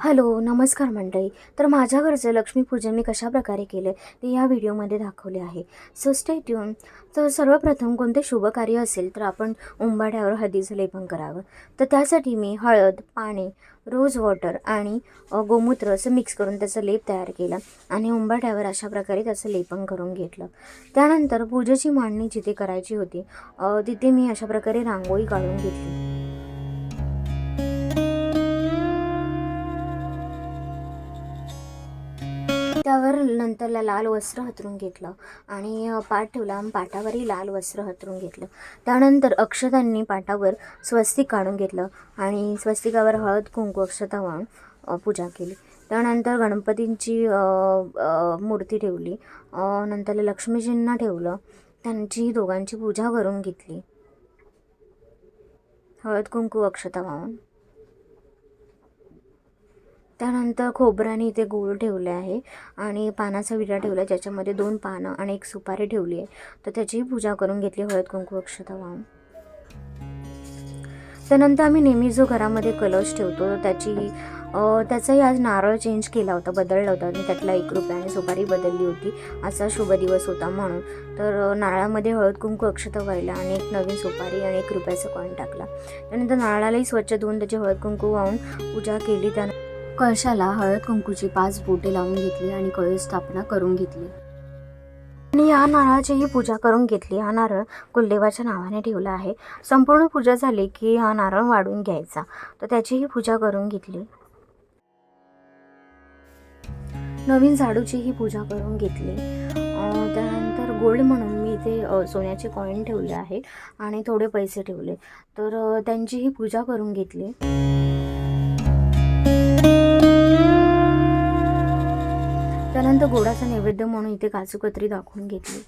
Hello नमस्कार मंडळी. तर माझ्या घरचं लक्ष्मीपूजन मी कशाप्रकारे केलं ते या व्हिडिओमध्ये दाखवले आहे. सो स्टे ट्यून तर सर्वप्रथम कोणते शुभ कार्य असेल तर आपण उंबाड्यावर हळदीचं लेपन करावं. तर त्यासाठी मी हळद पाणी रोज वॉटर आणि गोमूत्र असं मिक्स करून त्याचा लेप तयार केला आणि उंबाड्यावर अशा प्रकारे त्याचं लेपन करून घेतलं. त्यानंतर पूजेची मांडणी जिथे करायची होती तिथे मी अशा प्रकारे रांगोळी काढून घेतली. त्यावर नंतरला लाल वस्त्र हतरून घेतलं आणि पाठ ठेवला आणि पाटावरही लाल वस्त्र हतरून घेतलं. त्यानंतर अक्षतांनी पाटावर स्वस्तिक काढून घेतलं आणि स्वस्तिकावर हळद कुंकू अक्षता वाहून पूजा केली. त्यानंतर गणपतींची मूर्ती ठेवली. नंतर लक्ष्मीजींना ठेवलं. त्यांची दोघांची पूजा करून घेतली. हळद कुंकू अक्षता वाहून. त्यानंतर खोबऱ्याने इथे गूळ ठेवले आहे आणि पानाचा विडा ठेवला आहे. ज्याच्यामध्ये दोन पानं आणि एक सुपारी ठेवली आहे. तर त्याचीही पूजा करून घेतली हळद कुंकू अक्षता वाहून त्यानंतर आम्ही नेहमी जो घरामध्ये कलश ठेवतो त्याची त्याचाही आज नारळ चेंज केला होता बदलला होता. आणि त्यातला एक रुपयाने सुपारी बदलली होती. असा शुभ दिवस होता म्हणून. तर नारळामध्ये हळद कुंकू अक्षता व्हायला आणि एक नवीन सुपारी आणि एक रुपयाचा कॉईन टाकला. त्यानंतर नारळालाही स्वच्छ धुवून त्याची हळद कुंकू वाहून पूजा केली. त्यानंतर कळशाला हळद कुंकूची पाच बोटे लावून घेतली आणि कळ स्थापना करून घेतली. आणि या नारळाचीही पूजा करून घेतली. हा नारळ कुलदेवाच्या नावाने ठेवला आहे. संपूर्ण पूजा झाली की हा नारळ वाढून घ्यायचा. तर त्याचीही पूजा करून घेतली. नवीन झाडूचीही पूजा करून घेतली. त्यानंतर गोल्ड म्हणून मी इथे सोन्याचे कॉईन ठेवले आहे आणि थोडे पैसे ठेवले. तर त्यांचीही पूजा करून घेतली. गोडाचा नैवेद्य म्हणून इथे काजू कतरी दाखवून घेतली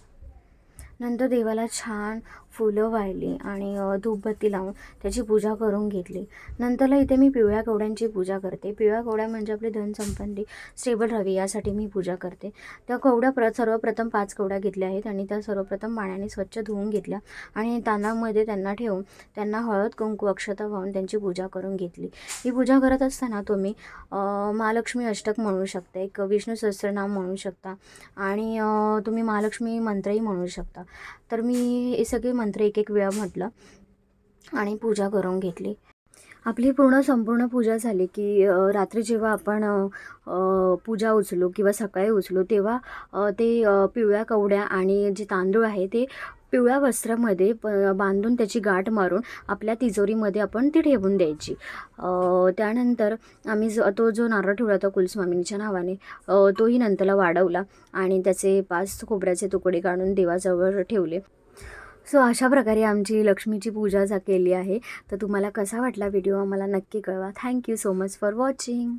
नंतर देवाला छान फुलं वाहिली आणि धूपबत्ती लावून त्याची पूजा करून घेतली. नंतरला इथे मी पिवळ्या कवड्यांची पूजा करते. पिवळ्या कवड्या म्हणजे आपली धनसंपत्ती स्टेबल राहावी यासाठी मी पूजा करते. त्या कवड्या प्र सर्वप्रथम पाच कवड्या घेतल्या आहेत आणि त्या सर्वप्रथम पाण्याने स्वच्छ धुवून घेतल्या आणि तांदळामध्ये त्यांना ठेवून त्यांना हळद कुंकू अक्षता वाहून त्यांची पूजा करून घेतली. ही पूजा करत असताना तुम्ही महालक्ष्मी अष्टक म्हणू शकता एक विष्णू सहस्रनाम म्हणू शकता आणि तुम्ही महालक्ष्मी मंत्रही म्हणू शकता. तर मी हे सगळे मंत्र एक एक वेळा म्हटलं आणि पूजा करून घेतली. आपली पूर्ण संपूर्ण पूजा झाली की रात्री जेव्हा आपण पूजा उचलू किंवा सकाळी उचलू तेव्हा ते पिवळ्या कवड्या आणि जे तांदूळ आहे ते पिवळ्या वस्त्रामध्ये प बांधून त्याची गाठ मारून आपल्या तिजोरीमध्ये आपण ती ठेवून द्यायची. त्यानंतर आम्ही जो तो जो नारळ ठेवला होता कुलस्वामिनीच्या नावाने तोही नंतरला वाढवला आणि त्याचे पाच खोबऱ्याचे तुकडे काढून देवाजवळ ठेवले. सो अशा प्रकारे आमची लक्ष्मीची पूजा जा केली आहे. तर तुम्हाला कसा वाटला व्हिडिओ? आम्हाला नक्की कळवा. Thank you so much for watching